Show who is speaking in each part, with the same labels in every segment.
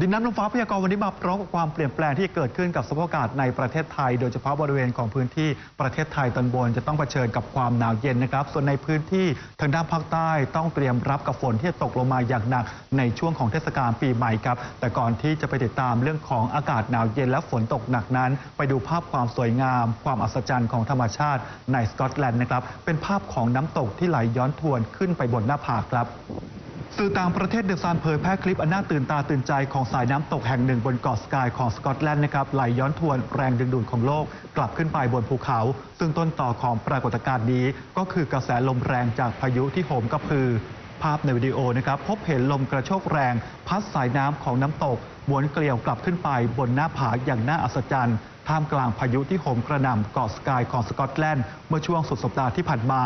Speaker 1: ดินน้ำลมฟ้าพยากรณ์วันนี้มาพร้อมกับความเปลี่ยนแปลงที่เกิดขึ้นกับสภาพอากาศในประเทศไทย โดยเฉพาะบริเวณของพื้นที่ประเทศไทยตอนบนจะต้องเผชิญกับความหนาวเย็นนะครับ ส่วนในพื้นที่ทางด้านภาคใต้ต้องเตรียมรับกับฝนที่จะตกลงมาอย่างหนักในช่วงของเทศกาลปีใหม่ครับ แต่ก่อนที่จะไปติดตามเรื่องของอากาศหนาวเย็นและฝนตกหนักนั้น ไปดูภาพความสวยงาม ความอัศจรรย์ของธรรมชาติในสกอตแลนด์นะครับเป็นภาพของน้ำตกที่ไหลย้อนทวนขึ้นไปบนหน้าผาครับ สื่อต่างประเทศเดอะซานเผยแพร่คลิปอันน่าตื่นตาตื่นใจของสายน้ำตกแห่งหนึ่งบนเกาะสกายของสกอตแลนด์นะครับไหลย้อนทวนแรงดึงดูดของโลก กลับขึ้นไปบนภูเขา ซึ่งต้นต่อของปรากฏการณ์นี้ ก็คือกระแสลมแรงจากพายุที่โหมกระพือ ภาพในวิดีโอนะครับพบเห็นลมกระโชกแรง พัดสายน้ำของน้ำตกม้วนเกลียวกลับขึ้นไปบนหน้าผาอย่างน่าอัศจรรย์ท่ามกลางพายุที่โหมกระหน่ำเกาะสกายของสกอตแลนด์เมื่อช่วงสุดสัปดาห์ที่ผ่านมา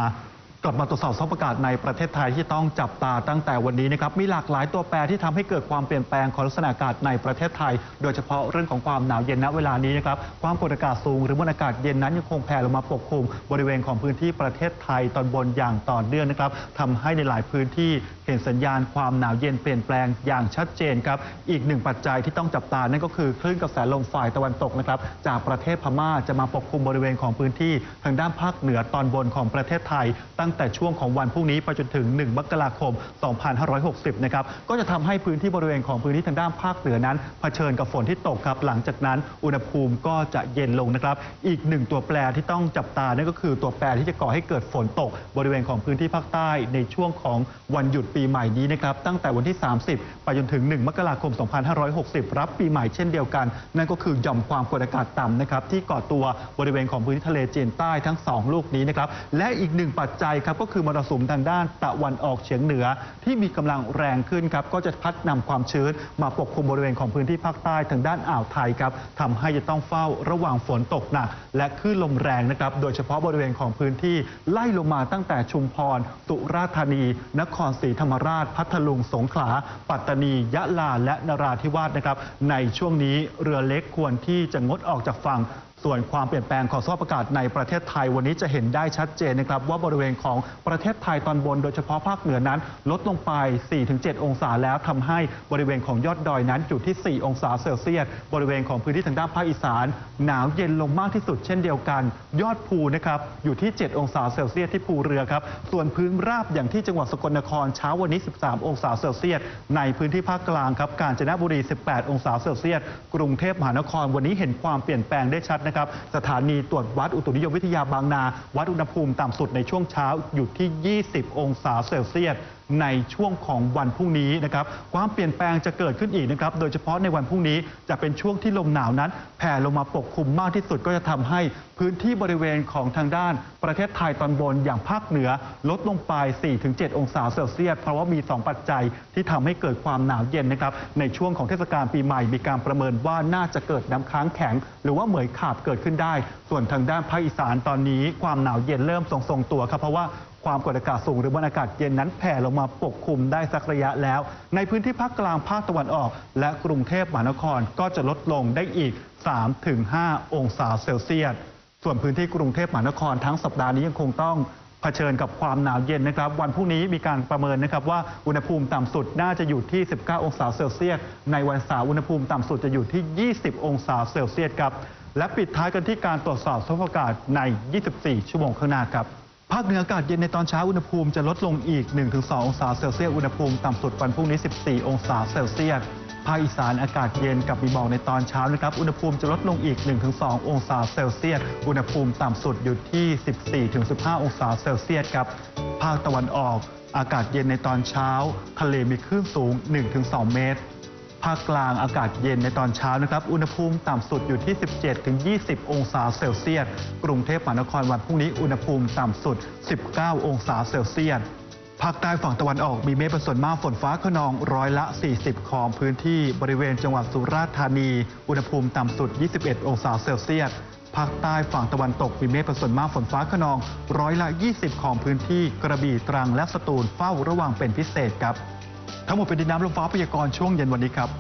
Speaker 1: กลับมาตรวจสอบสภาพอากาศในประเทศไทยที่ต้องจับตาตั้งแต่วันนี้นะครับมีหลากหลายตัวแปรที่ทำให้เกิดความเปลี่ยนแปลงของลักษณะอากาศในประเทศไทย โดยเฉพาะเรื่องของความหนาวเย็นณเวลานี้นะครับความกดอากาศสูงหรือมวลอากาศเย็นนั้นยังคงแผ่ลงมาปกคลุมบริเวณของพื้นที่ประเทศไทยตอนบนอย่างต่อเนื่องนะครับทำให้ในหลายพื้นที่เห็นสัญญาณความหนาวเย็นเปลี่ยนแปลงอย่างชัดเจนครับอีกหนึ่งปัจจัยที่ต้องจับตานั่นก็คือคลื่นกระแสลมฝ่ายตะวันตกนะครับจากประเทศพม่าจะมาปกคลุมบริเวณของพื้นที่ ทางด้านภาคเหนือตอนบนของประเทศไทยตั้งแต่ช่วงของวันพรุ่งนี้ไปจนถึง 1 มกราคม 2560 นะครับ ก็จะทำให้พื้นที่บริเวณของพื้นที่ทางด้านภาคเหนือนั้นเผชิญกับฝนที่ตกครับ หลังจากนั้นอุณหภูมิก็จะเย็นลงนะครับ อีกหนึ่งตัวแปรที่ต้องจับตานั่นก็คือตัวแปรที่จะก่อให้เกิดฝนตก บริเวณของพื้นที่ภาคใต้ในช่วงของวันหยุดปีใหม่นี้นะครับตั้งแต่วันที่ 30 ไปจนถึง 1 มกราคม 2560 รับปีใหม่เช่นเดียวกัน นั่นก็คือหย่อมความกดอากาศต่ำนะครับที่ก่อตัวบริเวณของพื้นที่ทะเลจีนใต้ทั้ง 2 ลูกนี้นะครับและอีกหนึ่งปัจจัยครับก็คือมรสุมทางด้านตะวันออกเฉียงเหนือ ที่มีกำลังแรงขึ้นครับก็จะพัดนำความชื้นมาปกคลุมบริเวณของพื้นที่ภาคใต้ทางด้านอ่าวไทยครับทำให้จะต้องเฝ้าระวังฝนตกหนัก และคลื่นลมแรงนะครับโดยเฉพาะบริเวณของพื้นที่ไล่ลงมาตั้งแต่ชุมพรสุราธานี นครศรีธรรมราช พัทลุงสงขลา ปัตตานี ยะลาและนราธิวาสนะครับในช่วงนี้เรือเล็กควรที่จะงดออกจากฝั่ง ส่วนความเปลี่ยนแปลงของสภาพอากาศในประเทศไทยวันนี้จะเห็นได้ชัดเจนนะครับว่าบริเวณของประเทศไทยตอนบน โดยเฉพาะภาคเหนือนั้น ลดลงไป 4-7 องศาแล้วทำให้บริเวณของยอดดอยนั้นอยู่ที่ 4 องศาเซลเซียสบริเวณของพื้นที่ทางด้านภาคอีสาน หนาวเย็นลงมากที่สุดเช่นเดียวกัน ยอดภูนะครับอยู่ที่ 7 องศาเซลเซียสที่ภูเรือครับส่วนพื้นราบอย่างที่จังหวัดสกลนครเช้าวันนี้ 13 องศาเซลเซียสในพื้นที่ภาคกลางครับกาญจนบุรี 18 องศาเซลเซียสกรุงเทพมหานครวันนี้เห็นความเปลี่ยนแปลงได้ชัดนะครับสถานีตรวจวัดอุตุนิยมวิทยาบางนา วัดอุณหภูมิต่ำสุดในช่วงเช้าอยู่ที่ 20 องศาเซลเซียสในช่วงของวันพรุ่งนี้นะครับความเปลี่ยนแปลงจะเกิดขึ้นอีกนะครับโดยเฉพาะในวันพรุ่งนี้จะเป็นช่วงที่ลมหนาวนั้น แผ่ลงมาปกคลุมมากที่สุดก็จะทำให้พื้นที่บริเวณของทางด้านประเทศไทยตอนบนอย่างภาคเหนือ ลดลงไป 4-7 องศาเซลเซียสเพราะว่ามี 2 ปัจจัยที่ทำให้เกิดความหนาวเย็นนะครับในช่วงของเทศกาลปีใหม่มีการประเมินว่าน่าจะเกิดน้ำค้างแข็ง หรือว่าเหมยขาบเกิดขึ้นได้ ส่วนทางด้านภาคอีสานตอนนี้ ความหนาวเย็นเริ่มทรงๆตัวครับเพราะว่า ความกดอากาศสูงหรือมวลอากาศเย็นนั้นแผ่ลงมาปกคลุมได้สักระยะแล้ว ในพื้นที่ภาคกลางภาคตะวันออก และกรุงเทพมหานครก็จะลดลงได้อีก 3-5 องศาเซลเซียสส่วนพื้นที่กรุงเทพมหานครทั้งสัปดาห์นี้ยังคงต้องเผชิญกับความหนาวเย็นนะครับ วันพรุ่งนี้มีการประเมินนะครับว่าอุณหภูมิต่ำสุดน่าจะอยู่ที่ 19 องศาเซลเซียส ในวันเสาร์อุณหภูมิต่ำสุดจะอยู่ที่ 20 องศาเซลเซียสครับ และปิดท้ายกันที่การตรวจสอบสภาพอากาศใน 24 ชั่วโมงข้างหน้าครับ ภาคเหนืออากาศเย็นในตอนเช้าอุณหภูมิจะลดลงอีก 1-2 องศาเซลเซียส อุณหภูมิต่ำสุดวันพรุ่งนี้ 14 องศาเซลเซียส ภาคอีสานอากาศเย็นกับมีหมอกในตอนเช้านะครับ อุณหภูมิจะลดลงอีก 1-2 องศาเซลเซียส อุณหภูมิต่ำสุดอยู่ที่ 14-15 องศาเซลเซียสครับ ภาคตะวันออกอากาศเย็นในตอนเช้า ทะเลมีคลื่นสูง 1-2 เมตร ภาคกลางอากาศเย็นในตอนเช้านะครับ อุณหภูมิต่ำสุดอยู่ที่ 17-20 องศาเซลเซียส กรุงเทพมหานครวันพรุ่งนี้อุณหภูมิต่ำสุด 19 องศาเซลเซียสภาคใต้ฝั่งตะวันออกมีเมฆเป็นส่วนมากฝนฟ้าขนองร้อยละ 40 ของพื้นที่บริเวณจังหวัดสุราษฎร์ธานี อุณหภูมิต่ำสุด 21 องศาเซลเซียสภาคใต้ฝั่งตะวันตกมีเมฆเป็นส่วนมากฝนฟ้าขนองร้อยละ 20 ของพื้นที่กระบี่ตรังและสตูลเฝ้าระวังเป็นพิเศษครับ ทั้งหมดเป็นดินน้ำลมฟ้าพยากรณ์ช่วงเย็นวันนี้ครับ